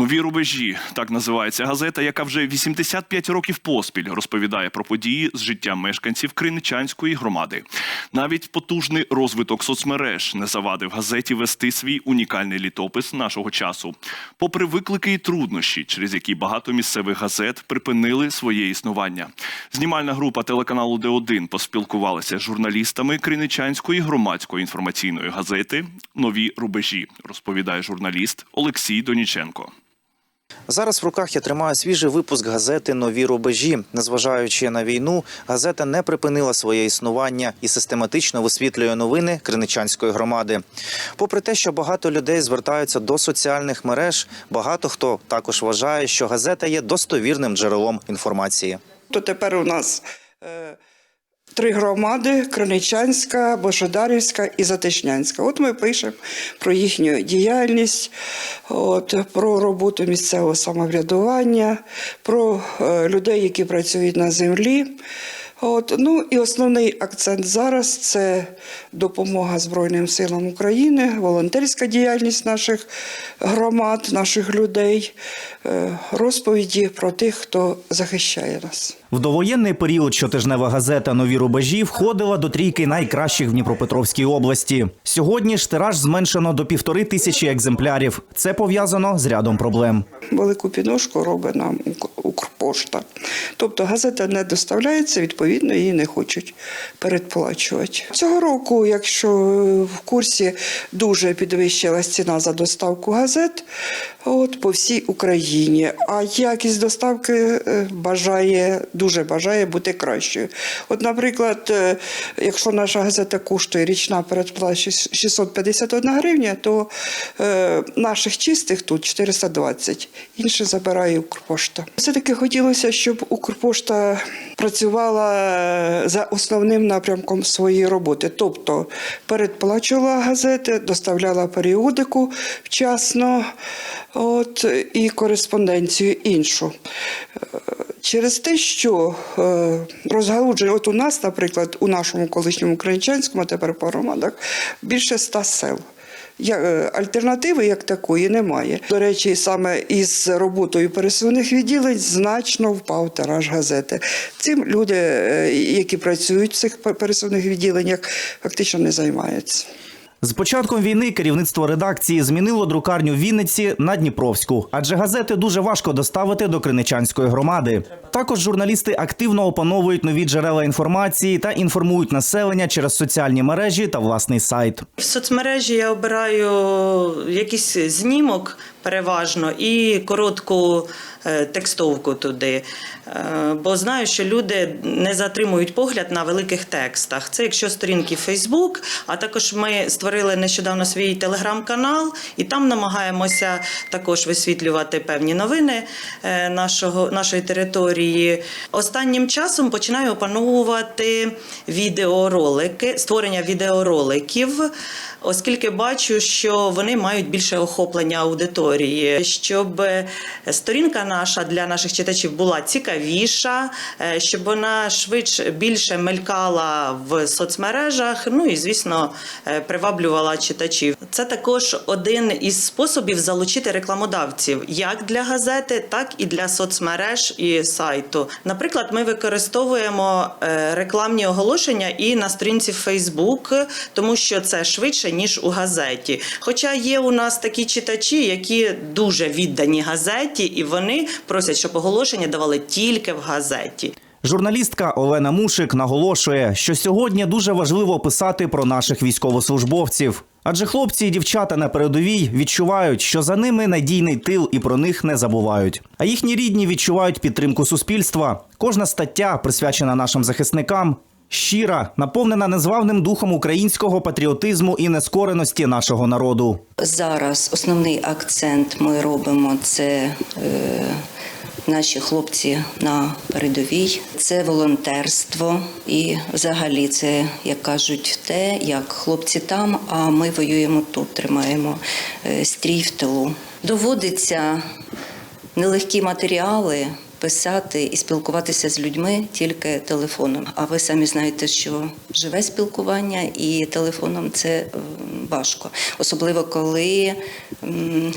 Нові рубежі так називається газета, яка вже 85 років поспіль розповідає про події з життя мешканців Криничанської громади. Навіть потужний розвиток соцмереж не завадив газеті вести свій унікальний літопис нашого часу. Попри виклики і труднощі, через які багато місцевих газет припинили своє існування. Знімальна група телеканалу Д1 поспілкувалася з журналістами Криничанської громадської інформаційної газети Нові рубежі, розповідає журналіст Олексій Доніченко. Зараз в руках я тримаю свіжий випуск газети Нові рубежі. Незважаючи на війну, газета не припинила своє існування і систематично висвітлює новини Криничанської громади. Попри те, що багато людей звертаються до соціальних мереж, багато хто також вважає, що газета є достовірним джерелом інформації. То тепер у нас е, три громади: Кроничанська, Божодарівська і Затишнянська. От ми пишемо про їхню діяльність, от, про роботу місцевого самоврядування, про е, людей, які працюють на землі. От, ну і основний акцент зараз це допомога Збройним силам України, волонтерська діяльність наших громад, наших людей, е, розповіді про тих, хто захищає нас. В довоєнний період щотижнева газета Нові рубежі входила до трійки найкращих в Дніпропетровській області. Сьогодні ж тираж зменшено до півтори тисячі екземплярів. Це пов'язано з рядом проблем. Велику підножку робить нам Укрпошта. Тобто газета не доставляється, відповідно, її не хочуть передплачувати. Цього року, якщо в курсі дуже підвищилась ціна за доставку газет, от по всій Україні, а якість доставки е, бажає дуже бажає бути кращою. От, наприклад, е, якщо наша газета коштує річна передплата 651 гривня, то е, наших чистих тут 420. Інше забирає Укрпошта. Все-таки хотілося, щоб Укрпошта працювала е, за основним напрямком своєї роботи, тобто передплачувала газети, доставляла періодику вчасно, от, і кореспонденцію іншу. Е, Через те, що е, розгалудження, от у нас, наприклад, у нашому колишньому Краничанському, а тепер по громадах, більше ста сел. Е, альтернативи як такої немає. До речі, саме із роботою пересувних відділень значно впав тираж газети. Цим люди, які працюють в цих пересувних відділеннях, фактично не займаються. З початком війни керівництво редакції змінило друкарню Вінниці на Дніпровську, адже газети дуже важко доставити до Криничанської громади. Також журналісти активно опановують нові джерела інформації та інформують населення через соціальні мережі та власний сайт. В соцмережі я обираю якийсь знімок переважно і коротку е, текстовку туди. Е, Бо знаю, що люди не затримують погляд на великих текстах. Це якщо сторінки Facebook, а також ми створили нещодавно свій телеграм-канал, і там намагаємося також висвітлювати певні новини е, нашого, нашої території. Останнім часом починаю опановувати відеоролики, створення відеороликів, оскільки бачу, що вони мають більше охоплення аудиторії, щоб е, сторінка наша для наших читачів була цікавіша, е, щоб вона швидше більше мелькала в соцмережах. Ну і звісно е, приваблювала читачів. Це також один із способів залучити рекламодавців як для газети, так і для соцмереж і сайту. Наприклад, ми використовуємо рекламні оголошення і на сторінці Facebook, тому що це швидше ніж у газеті. Хоча є у нас такі читачі, які дуже віддані газеті, і вони просять, щоб оголошення давали тільки в газеті. Журналістка Олена Мушик наголошує, що сьогодні дуже важливо писати про наших військовослужбовців. Адже хлопці і дівчата на передовій відчувають, що за ними надійний тил і про них не забувають. А їхні рідні відчувають підтримку суспільства. Кожна стаття, присвячена нашим захисникам, щира, наповнена незвавним духом українського патріотизму і нескореності нашого народу. Зараз основний акцент ми робимо це. Е, Наші хлопці на передовій це волонтерство, і взагалі це, як кажуть, те, як хлопці там, а ми воюємо тут, тримаємо е, стрій в тилу. Доводиться нелегкі матеріали писати і спілкуватися з людьми тільки телефоном. А ви самі знаєте, що живе спілкування і телефоном це важко, особливо коли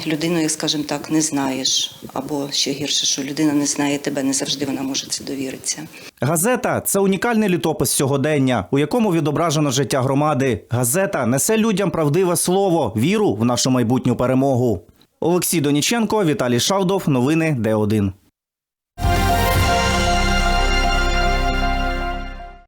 людину, як скажемо так, не знаєш, або ще гірше, що людина не знає тебе, не завжди вона може це довіритися. Газета це унікальний літопис сьогодення, у якому відображено життя громади. Газета несе людям правдиве слово, віру в нашу майбутню перемогу. Олексій Доніченко, Віталій Шавдов. Новини Д1.